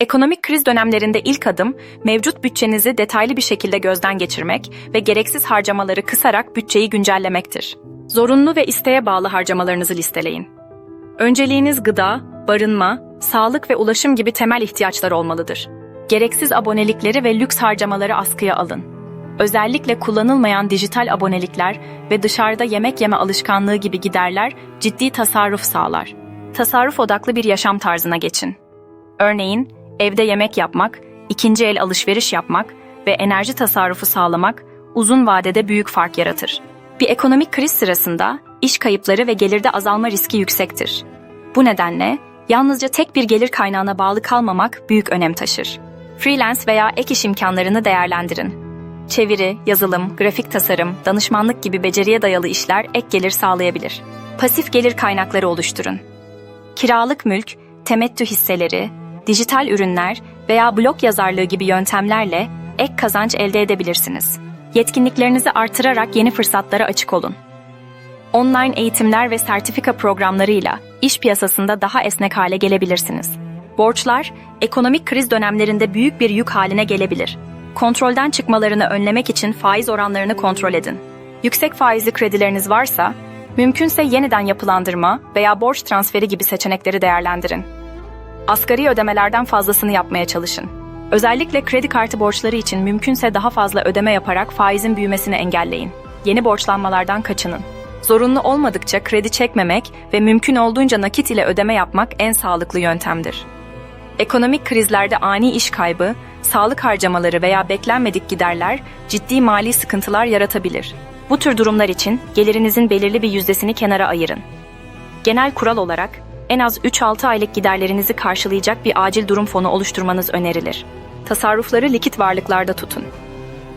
Ekonomik kriz dönemlerinde ilk adım, mevcut bütçenizi detaylı bir şekilde gözden geçirmek ve gereksiz harcamaları kısarak bütçeyi güncellemektir. Zorunlu ve isteğe bağlı harcamalarınızı listeleyin. Önceliğiniz gıda, barınma, sağlık ve ulaşım gibi temel ihtiyaçlar olmalıdır. Gereksiz abonelikleri ve lüks harcamaları askıya alın. Özellikle kullanılmayan dijital abonelikler ve dışarıda yemek yeme alışkanlığı gibi giderler ciddi tasarruf sağlar. Tasarruf odaklı bir yaşam tarzına geçin. Örneğin, evde yemek yapmak, ikinci el alışveriş yapmak ve enerji tasarrufu sağlamak uzun vadede büyük fark yaratır. Bir ekonomik kriz sırasında iş kayıpları ve gelirde azalma riski yüksektir. Bu nedenle yalnızca tek bir gelir kaynağına bağlı kalmamak büyük önem taşır. Freelance veya ek iş imkanlarını değerlendirin. Çeviri, yazılım, grafik tasarım, danışmanlık gibi beceriye dayalı işler ek gelir sağlayabilir. Pasif gelir kaynakları oluşturun. Kiralık mülk, temettü hisseleri, dijital ürünler veya blog yazarlığı gibi yöntemlerle ek kazanç elde edebilirsiniz. Yetkinliklerinizi artırarak yeni fırsatlara açık olun. Online eğitimler ve sertifika programlarıyla iş piyasasında daha esnek hale gelebilirsiniz. Borçlar, ekonomik kriz dönemlerinde büyük bir yük haline gelebilir. Kontrolden çıkmalarını önlemek için faiz oranlarını kontrol edin. Yüksek faizli kredileriniz varsa, mümkünse yeniden yapılandırma veya borç transferi gibi seçenekleri değerlendirin. Asgari ödemelerden fazlasını yapmaya çalışın. Özellikle kredi kartı borçları için mümkünse daha fazla ödeme yaparak faizin büyümesini engelleyin. Yeni borçlanmalardan kaçının. Zorunlu olmadıkça kredi çekmemek ve mümkün olduğunca nakit ile ödeme yapmak en sağlıklı yöntemdir. Ekonomik krizlerde ani iş kaybı, sağlık harcamaları veya beklenmedik giderler ciddi mali sıkıntılar yaratabilir. Bu tür durumlar için gelirinizin belirli bir yüzdesini kenara ayırın. Genel kural olarak en az 3-6 aylık giderlerinizi karşılayacak bir acil durum fonu oluşturmanız önerilir. Tasarrufları likit varlıklarda tutun.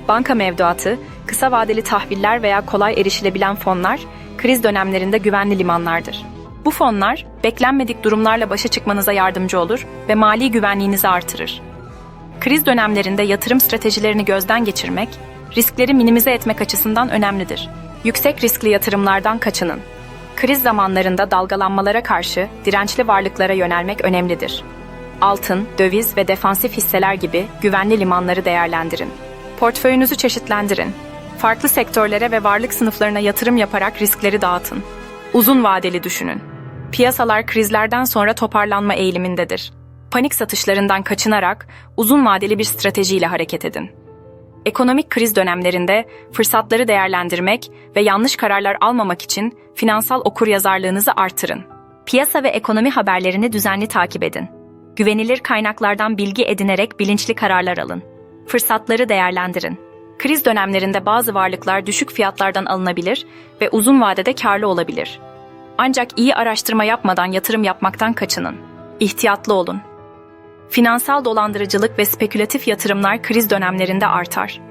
Banka mevduatı, kısa vadeli tahviller veya kolay erişilebilen fonlar kriz dönemlerinde güvenli limanlardır. Bu fonlar beklenmedik durumlarla başa çıkmanıza yardımcı olur ve mali güvenliğinizi artırır. Kriz dönemlerinde yatırım stratejilerini gözden geçirmek, riskleri minimize etmek açısından önemlidir. Yüksek riskli yatırımlardan kaçının. Kriz zamanlarında dalgalanmalara karşı dirençli varlıklara yönelmek önemlidir. Altın, döviz ve defansif hisseler gibi güvenli limanları değerlendirin. Portföyünüzü çeşitlendirin. Farklı sektörlere ve varlık sınıflarına yatırım yaparak riskleri dağıtın. Uzun vadeli düşünün. Piyasalar krizlerden sonra toparlanma eğilimindedir. Panik satışlarından kaçınarak uzun vadeli bir stratejiyle hareket edin. Ekonomik kriz dönemlerinde fırsatları değerlendirmek ve yanlış kararlar almamak için finansal okuryazarlığınızı artırın. Piyasa ve ekonomi haberlerini düzenli takip edin. Güvenilir kaynaklardan bilgi edinerek bilinçli kararlar alın. Fırsatları değerlendirin. Kriz dönemlerinde bazı varlıklar düşük fiyatlardan alınabilir ve uzun vadede karlı olabilir. Ancak iyi araştırma yapmadan yatırım yapmaktan kaçının. İhtiyatlı olun. Finansal dolandırıcılık ve spekülatif yatırımlar kriz dönemlerinde artar.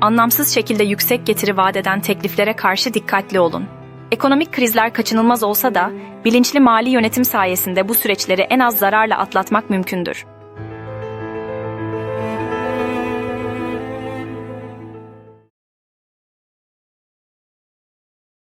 Anlamsız şekilde yüksek getiri vadeden tekliflere karşı dikkatli olun. Ekonomik krizler kaçınılmaz olsa da bilinçli mali yönetim sayesinde bu süreçleri en az zararla atlatmak mümkündür.